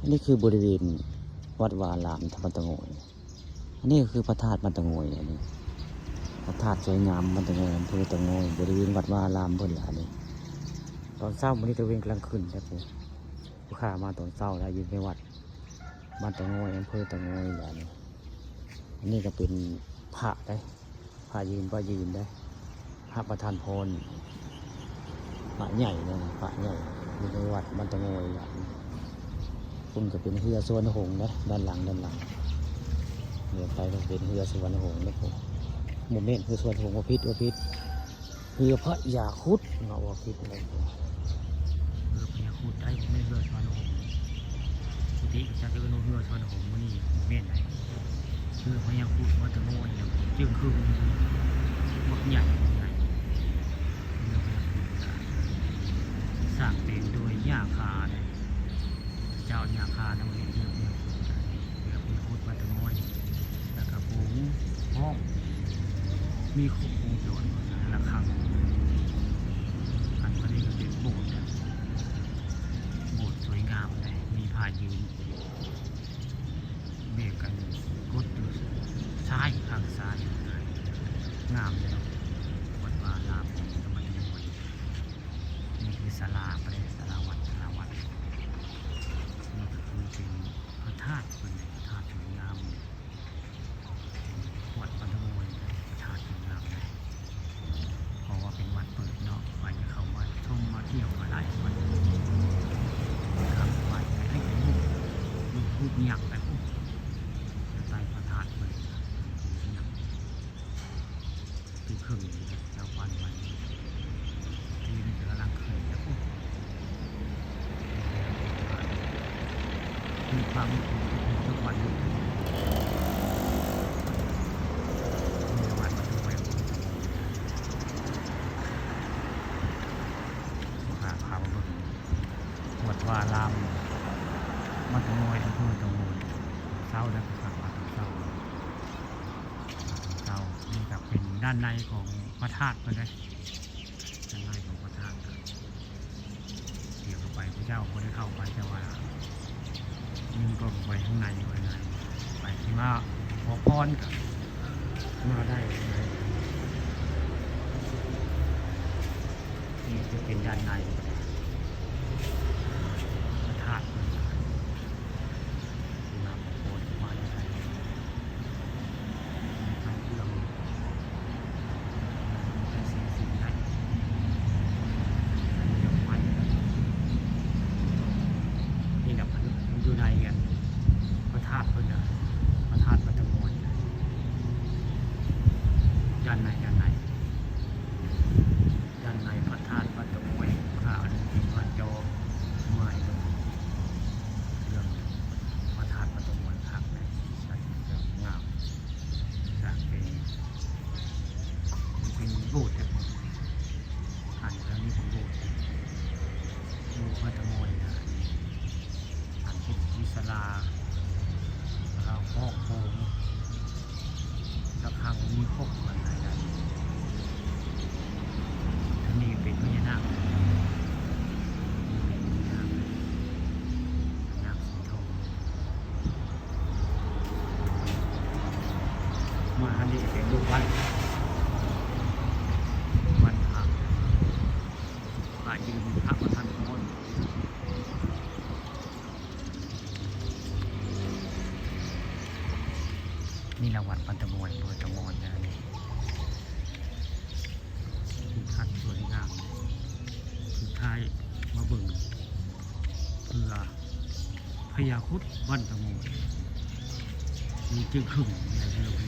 อันนี้คือบริเวณวัดวาลามธรรมตะโงยอันนี้ก็คือพระธาตุมันตะโงยอันนี้พระธาตุสวยงามมันตะโงยอำเภอตะโงยบริเวณวัดวาลามเพิ่นล่ะอันนี้ตอนเช้ามันนี้ตะเวนกลางคืนครับผมลูกค้ามาตอนเช้าแล้วยู่ในวัดบ้านตะโงยอำเภอตะโงยล่ะนี่อันนี้ก็เป็นพระได้พระยืนพระยืนได้พระประธานพรพระใหญ่เลยพระใหญ่อยู่ในวัดบ้านตะโงยล่ะนี่ คุณก็เป็นเรือสวนหงนะด้านหลังด้านหลังเรือไปก็เป็นเรือสวนหงส์นะผมโมเมนต์คือสวนหงว่าพิษว่าพิษเรือพระยาคุดเงาว่าพิษอะไรผมเรือพญาคุดได้ผมไม่เรือชวนหงส์ปกติจะเจอโนเรือชวนหงส์มันนี่เม่นไหนเรือพญาคุดมันจะโง่อย่างจึงคือมักใหญ่ใหญ่สร้างเป็นโดยหญ้าคาเนี่ย เจ้าญาคาเนี่ยมันเป็นเรือพาครุดน่ะเรือพญาครุดมันจะโง่แล้วก็ปูห้อง มีครบวงจรหมดนระฆังอันนี้ก็เป็นโบสถ์โบสถ์สวยงามเลยมีพายืนเบรกกันรถอยู่ซ้ายข้างซ้ายงามเลยเนาะวัดวาลามสมัยนี้วัดนี่คือศาลาไปเลยศาลาวัดศาลาวัดนี่ก็คือเป็นพระธาตุเป็นพระธาตุสวยงามวัดปันธโมยพระธาตุสวยงามเลย เพราะว่าเป็นวัดเปิดเนาะไปเขามาชมมาเที่ยวมาได้วันครับไปให้เป็นลูก ลูกพูดหยักไปปุ๊บใต้พระธาตุเลยหยักคือครึ่งเจ้าวันวันที่นี่กำลังขึ้นแล้วปุ๊บมีความทุกวันนี้มีวันมาด้วยพาพามาเบิ่งวัดวาลามมันตะง อยทั้งคืนะงอยเร้าแล้วก็ขับมางเศร้าเศร้านี่กับเป็นด้านในของพระธาตุเพื่อนเลยด้านในของพระธาตุเดี๋ยวเข้าไปพระเจ้าคนได้เข้าไปแต่ว่ายิ่ก็ไปข้างในไว้ในไปที่ว่าขอพรกับมาได้นี่จะเป็นด้านในพระธาตุนำโคนมาในไทยทางเครื่องเป็นสีสีได้เดี๋ยวไม้นี่แหละมันอยู่ในกันพระธาตุเพิ่นนะพระธาตุพระตะโมนด้านในด้านใน ด้านในพระธาตุพระตะมวยพระอนุทินพระจอเมื่อยเรื่องพระธาตุพระตะมวยพักเลยใช่เรื่องงามสร้างเป็นเป็นโบสถ์แต่ผมอ่านแล้วนี่ผมโบสถ์ดูพระตะมวยนะอ่านเป็นวิศลาเราคอกโพงระฆังมีครบเหมือนอะไรได้ ท่านนี้เป็นพญานาคนาคสีทอง มาอันนี้เป็นลูกวันวันพระพระยืนพระประธานพรนี่ละวัดปันตะมวนเปิดตะมวนนะนี่ที่ทัดสวยงามสุดท้ายมาเบิ่งเพื่อพญาคุดวันตะโมมีจึงขึ้นในเรือพญา